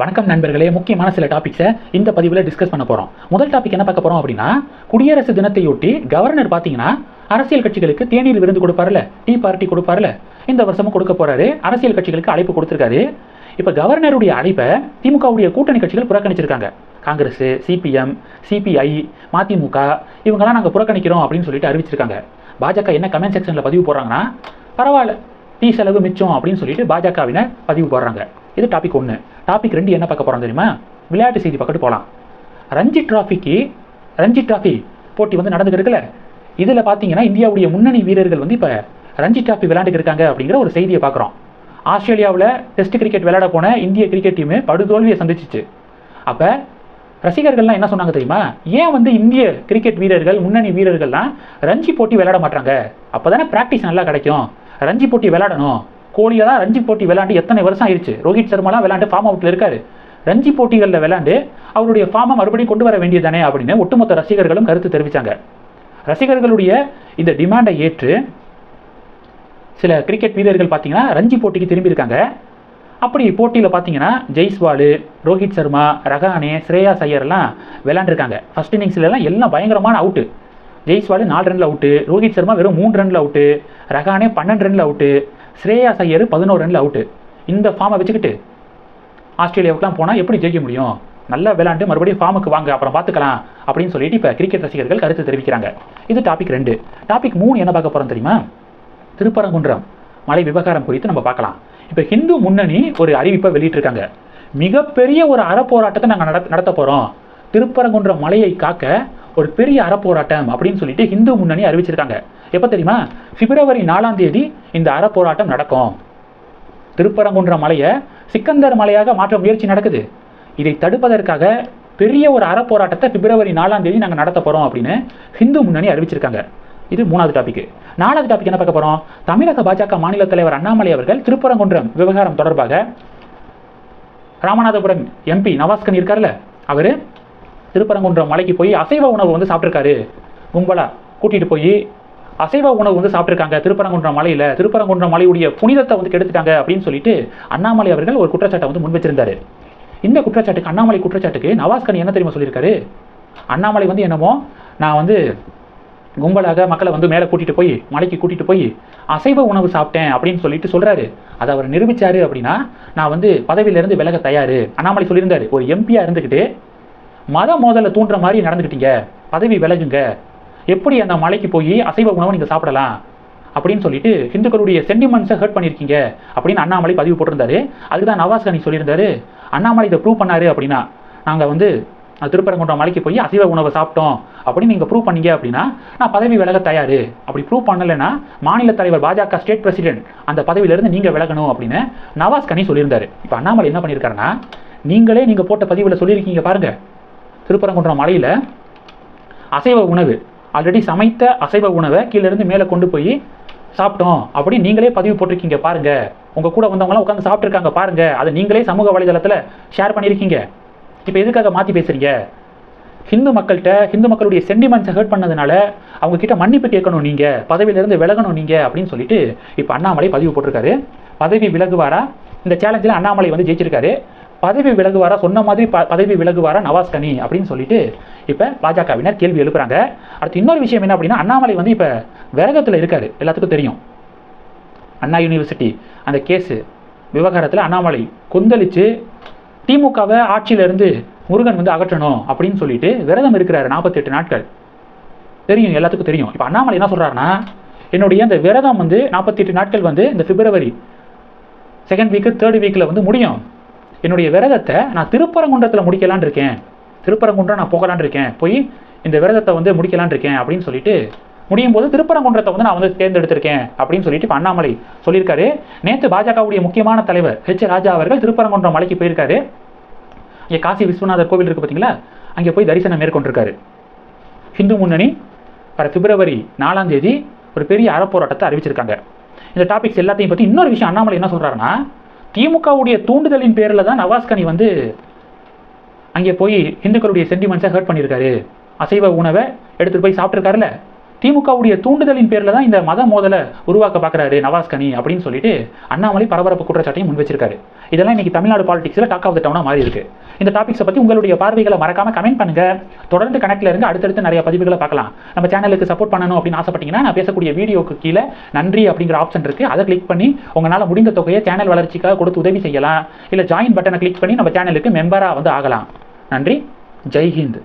வணக்கம் நண்பர்களே. முக்கியமான சில டாபிக்ஸை இந்த பதிவில் டிஸ்கஸ் பண்ண போகிறோம் முதல் டாபிக் என்ன பார்க்க போகிறோம் அப்படின்னா குடியரசு தினத்தையொட்டி கவர்னர் பார்த்தீங்கன்னா அரசியல் கட்சிகளுக்கு தேநீர் விருந்து கொடுப்பார்ல டீ பார்ட்டி கொடுப்பார்ல. இந்த வருஷமும் கொடுக்க போறாரு. அரசியல் கட்சிகளுக்கு அழைப்பு கொடுத்துருக்காரு. இப்போ கவர்னருடைய அழைப்பை திமுகவுடைய கூட்டணி கட்சிகள் புறக்கணிச்சிருக்காங்க. காங்கிரஸ் சிபிஎம் சிபிஐ மதிமுக இவங்கெல்லாம் நாங்கள் புறக்கணிக்கிறோம் அப்படின்னு சொல்லிட்டு அறிவிச்சிருக்காங்க. பாஜக என்ன கமெண்ட் செக்ஷனில் பதிவு போடுறாங்கன்னா பரவாயில்ல டீ செலவு மிச்சம் அப்படின்னு சொல்லிட்டு பாஜகவினர் பதிவு போடுறாங்க. இது டாபிக் ஒன்று டாபிக் ரெண்டு என்ன பார்க்க போகிறோம் தெரியுமா? விளையாட்டு செய்தி பக்கத்து போகலாம் ரஞ்சி டிராஃபிக்கு ரஞ்சி டிராஃபி போட்டி வந்து நடந்துட்டு இருக்குல்ல? இதில் பார்த்தீங்கன்னா இந்தியாவுடைய முன்னணி வீரர்கள் வந்து இப்போ ரஞ்சி டிராஃபி விளையாண்டுட்டு இருக்காங்க அப்படிங்கிற ஒரு செய்தியை பார்க்குறோம். ஆஸ்திரேலியாவில் டெஸ்ட் கிரிக்கெட் விளையாட போன இந்திய கிரிக்கெட் டீமு படுதோல்வியை சந்திச்சிச்சு. அப்போ ரசிகர்கள்லாம் என்ன சொன்னாங்க தெரியுமா? ஏன் வந்து இந்திய கிரிக்கெட் வீரர்கள் முன்னணி வீரர்கள்லாம் ரஞ்சி போட்டி விளையாட மாட்டாங்க? அப்போ தானே ப்ராக்டிஸ் நல்லா கிடைக்கும். ரஞ்சி போட்டி விளையாடணும். கோலியை தான் ரஞ்சி போட்டி விளாண்டு எத்தனை வருஷம் ஆயிடுச்சு? ரோஹித் சர்மாலாம் விளாண்டு ஃபார்ம் அவுட்டில் இருக்காரு. ரஞ்சி போட்டிகளில் விளாண்டு அவருடைய ஃபார்மை மறுபடியும் கொண்டு வர வேண்டியதானே அப்படின்னு ஒட்டுமொத்த ரசிகர்களும் கருத்து தெரிவித்தாங்க ரசிகர்களுடைய இந்த டிமாண்டை ஏற்று சில கிரிக்கெட் வீரர்கள் பார்த்தீங்கன்னா ரஞ்சி போட்டிக்கு திரும்பியிருக்காங்க அப்படி போட்டியில் பார்த்தீங்கன்னா ஜெய்ஸ்வாலு ரோஹித் சர்மா ரகானே ஸ்ரேயா சையர்லாம் விளாண்டுருக்காங்க ஃபர்ஸ்ட் இன்னிங்ஸ்லலாம் எல்லாம் பயங்கரமான அவுட்டு ஜெய்ஸ்வாலு நாலு ரனில் அவுட்டு ரோஹித் சர்மா வெறும் மூணு ரனில் அவுட்டு ரகானே பன்னெண்டு ரனில் அவுட்டு ஸ்ரேயா ஐயர் பதினோரு ரனில் அவுட்டு இந்த ஃபார்மை வச்சுக்கிட்டு ஆஸ்திரேலியாவுக்குலாம் போனால் எப்படி ஜெயிக்க முடியும்? நல்லா விளாண்டு மறுபடியும் ஃபார்முக்கு வாங்க அப்புறம் பார்த்துக்கலாம் அப்படின்னு சொல்லிட்டு இப்போ கிரிக்கெட் ரசிகர்கள் கருத்து தெரிவிக்கிறாங்க. இது டாபிக் ரெண்டு. டாபிக் மூணு என்ன பார்க்க போகிறோம் தெரியுமா? திருப்பரங்குன்றம். மலை விவகாரம் குறித்து நம்ம பார்க்கலாம். இப்போ ஹிந்து முன்னணி ஒரு அறிவிப்பை வெளியிட்டிருக்காங்க. மிகப்பெரிய ஒரு அறப்போராட்டத்தை நாங்கள் நட நடத்த போகிறோம் திருப்பரங்குன்றம் மலையை காக்க ஒரு பெரிய அறப்போராட்டம் அப்படின்னு சொல்லிட்டு ஹிந்து முன்னணி அறிவிச்சிருக்காங்க. எப்போ தெரியுமா? பிப்ரவரி நாலாம் தேதி இந்த அறப்போராட்டம் நடக்கும். திருப்பரங்குன்றம் மலையை சிக்கந்தர் மலையாக மாற்ற முயற்சி நடக்குது. இதை தடுப்பதற்காக பெரிய ஒரு அறப்போராட்டத்தை பிப்ரவரி நாலாம் தேதி நாங்கள் நடத்த போகிறோம் அப்படின்னு ஹிந்து முன்னணி அறிவிச்சிருக்காங்க. இது மூணாவது டாபிக் நாலாவது டாபிக் என்ன பார்க்க போகிறோம் தமிழக பாஜக மாநில தலைவர் அண்ணாமலை அவர்கள் திருப்பரங்குன்றம் விவகாரம் தொடர்பாக ராமநாதபுரம் எம்பி நவாஸ்கன் இருக்கார்ல அவர் திருப்பரங்குன்றம் மலைக்கு போய் அசைவ உணவு வந்து சாப்பிட்ருக்காரு கும்பலாக கூட்டிகிட்டு போய் அசைவ உணவு வந்து சாப்பிட்ருக்காங்க திருப்பரங்குன்ற மலையில் திருப்பரங்குன்ற மலையுடைய புனிதத்தை வந்து கெடுத்துட்டாங்க அப்படின்னு சொல்லிட்டு அண்ணாமலை அவர்கள் ஒரு குற்றச்சாட்டை வந்து முன் வச்சிருந்தாரு இந்த குற்றச்சாட்டுக்கு அண்ணாமலை குற்றச்சாட்டுக்கு நவாஸ்கன் என்ன தெரியுமா சொல்லியிருக்காரு? அண்ணாமலை வந்து என்னமோ நான் வந்து கும்பலாக மக்களை வந்து மேலே கூட்டிகிட்டு போய் மலைக்கு கூட்டிகிட்டு போய் அசைவ உணவு சாப்பிட்டேன் அப்படின்னு சொல்லிட்டு சொல்கிறாரு அதை அவர் நிரூபிச்சாரு அப்படின்னா நான் வந்து பதவியிலேருந்து விலக தயார். அண்ணாமலை சொல்லியிருந்தாரு. ஒரு எம்பியாக இருந்துக்கிட்டு மத மோதலை தூண்டுற மாதிரி நடந்துக்கிட்டீங்க பதவி விலகுங்க. எப்படி அந்த மலைக்கு போய் அசைவ உணவை நீங்கள் சாப்பிடலாம்? அப்படின்னு சொல்லிட்டு ஹிந்துக்களுடைய சென்டிமெண்ட்ஸை ஹர்ட் பண்ணியிருக்கீங்க அப்படின்னு அண்ணாமலை பதிவு போட்டிருந்தாரு. அதுக்கு தான் நவாஸ் கனி சொல்லியிருந்தாரு. அண்ணாமலை இதை ப்ரூவ் பண்ணாரு அப்படின்னா நாங்கள் வந்து திருப்பரங்குன்றம் மலைக்கு போய் அசைவ உணவை சாப்பிட்டோம் அப்படின்னு நீங்கள் ப்ரூவ் பண்ணீங்க அப்படின்னா நான் பதவி விலக தயார். அப்படி ப்ரூவ் பண்ணலைன்னா மாநில தலைவர் பாஜக ஸ்டேட் பிரசிடென்ட் அந்த பதவியிலேருந்து நீங்கள் விலகணும் அப்படின்னு நவாஸ் கனி சொல்லியிருந்தாரு. இப்போ அண்ணாமலை என்ன பண்ணியிருக்காருன்னா நீங்களே நீங்கள் போட்ட பதிவில் சொல்லியிருக்கீங்க பாருங்கள் திருப்பரங்குன்றம் மலையில் அசைவ உணவு ஆல்ரெடி சமைத்த அசைவ உணவை கீழேருந்து மேலே கொண்டு போய் சாப்பிட்டோம் அப்படி நீங்களே பதிவு போட்டிருக்கீங்க பாருங்க. உங்கள் கூட வந்தவங்களாம் உட்காந்து சாப்பிட்ருக்காங்க பாருங்க. அதை நீங்களே சமூக வலைதளத்தில் ஷேர் பண்ணியிருக்கீங்க. இப்போ எதுக்காக மாற்றி பேசுறீங்க? ஹிந்து மக்கள்கிட்ட ஹிந்து மக்களுடைய சென்டிமெண்ட்ஸை ஹர்ட் பண்ணதுனால அவங்க கிட்ட மன்னிப்பு கேட்கணும் நீங்கள் பதவியிலேருந்து விலகணும் நீங்கள் அப்படின்னு சொல்லிட்டு இப்போ அண்ணாமலை பதிவு போட்டிருக்காரு. பதவி விலகுவாரா? இந்த சேலஞ்சில் அண்ணாமலை வந்து ஜெயிச்சிருக்காரு. பதவி விலகுவாரா? சொன்ன மாதிரி ப- பதவி விலகுவாரா நவாஸ் கனி அப்படின்னு சொல்லிட்டு இப்போ பாஜகவினர் கேள்வி எழுப்புறாங்க. அடுத்து இன்னொரு விஷயம் என்ன அப்படின்னா அண்ணாமலை வந்து இப்போ விரதத்தில் இருக்காரு. எல்லாத்துக்கும் தெரியும். அண்ணா யூனிவர்சிட்டி அந்த கேஸு விவகாரத்தில் அண்ணாமலை கொந்தளித்து திமுகவை ஆட்சியிலிருந்து முருகன் வந்து அகற்றணும் அப்படின்னு சொல்லிட்டு விரதம் இருக்கிறாரு நாற்பத்தெட்டு நாட்கள். தெரியும் எல்லாத்துக்கும் தெரியும். இப்போ அண்ணாமலை என்ன சொல்கிறாருன்னா என்னுடைய அந்த விரதம் வந்து நாற்பத்தெட்டு நாட்கள் வந்து இந்த பிப்ரவரி செகண்ட் வீக்கு தேர்ட் வீக்கில் வந்து முடியும். என்னுடைய விரதத்தை நான் திருப்பரங்குன்றத்தில் முடிக்கலான்னு இருக்கேன் திருப்பரங்குன்றம் நான் போகலான்னு இருக்கேன் போய் இந்த விரதத்தை வந்து முடிக்கலான்னு இருக்கேன் அப்படின்னு சொல்லிட்டு முடியும் போது திருப்பரங்குன்றத்தை வந்து நான் வந்து தேர்ந்தெடுத்திருக்கேன் அப்படின்னு சொல்லிட்டு இப்போ அண்ணாமலை சொல்லியிருக்காரு. நேற்று பாஜகவுடைய முக்கியமான தலைவர் ஹெச் ராஜா அவர்கள் திருப்பரங்குன்றம் மலைக்கு போயிருக்காரு. இங்கே காசி விஸ்வநாதர் கோவில் இருக்குது பார்த்தீங்களா அங்கே போய் தரிசனம் மேற்கொண்டிருக்காரு. ஹிந்து முன்னணி வர பிப்ரவரி நாலாம் தேதி ஒரு பெரிய அறப்போராட்டத்தை அறிவிச்சிருக்காங்க. இந்த டாபிக்ஸ் எல்லாத்தையும் பற்றி இன்னொரு விஷயம் அண்ணாமலை என்ன சொல்கிறாருன்னா திமுகவுடைய தூண்டுதலின் பேரில் தான் நவாஸ்கனி வந்து அங்கே போய் இந்துக்களுடைய சென்டிமெண்ட்ஸை ஹர்ட் பண்ணியிருக்காரு. அசைவ உணவை எடுத்துகிட்டு போய் சாப்பிட்ருக்காருல திமுகவுடைய தூண்டுதலின் பேரில் தான் இந்த மத மோதலை உருவாக்க பார்க்கறாரு நவாஸ் கனி அப்படின்னு சொல்லிட்டு அண்ணாமலை பரபரப்பு குற்றச்சாட்டையும் முன் வச்சிருக்காரு இதெல்லாம் இன்னைக்கு தமிழ்நாடு பாலிடிக்ஸில் டாக் ஆஃப் த டவுனாக மாறி இருக்கு. இந்த டாபிக்ஸை பற்றி உங்களுடைய பார்வைகளை மறக்காம கமெண்ட் பண்ணுங்க. தொடர்ந்து கனெக்டில் இருந்து அடுத்தடுத்து நிறைய பதிவுகளை பார்க்கலாம். நம்ம சேனலுக்கு சப்போர்ட் பண்ணணும் அப்படின்னு ஆசைப்பட்டீங்கன்னா நான் பேசக்கூடிய வீடியோக்கு கீழே நன்றி அப்படிங்கிற ஆப்ஷன் இருக்கு. அதை கிளிக் பண்ணி உங்களால் முடிந்த தொகையை சேனல் வளர்ச்சிக்காக கொடுத்து உதவி செய்யலாம். இல்லை ஜாயின் பட்டனை கிளிக் பண்ணி நம்ம சேனலுக்கு மெம்பராக வந்து ஆகலாம். நன்றி. ஜெய் ஹிந்த்.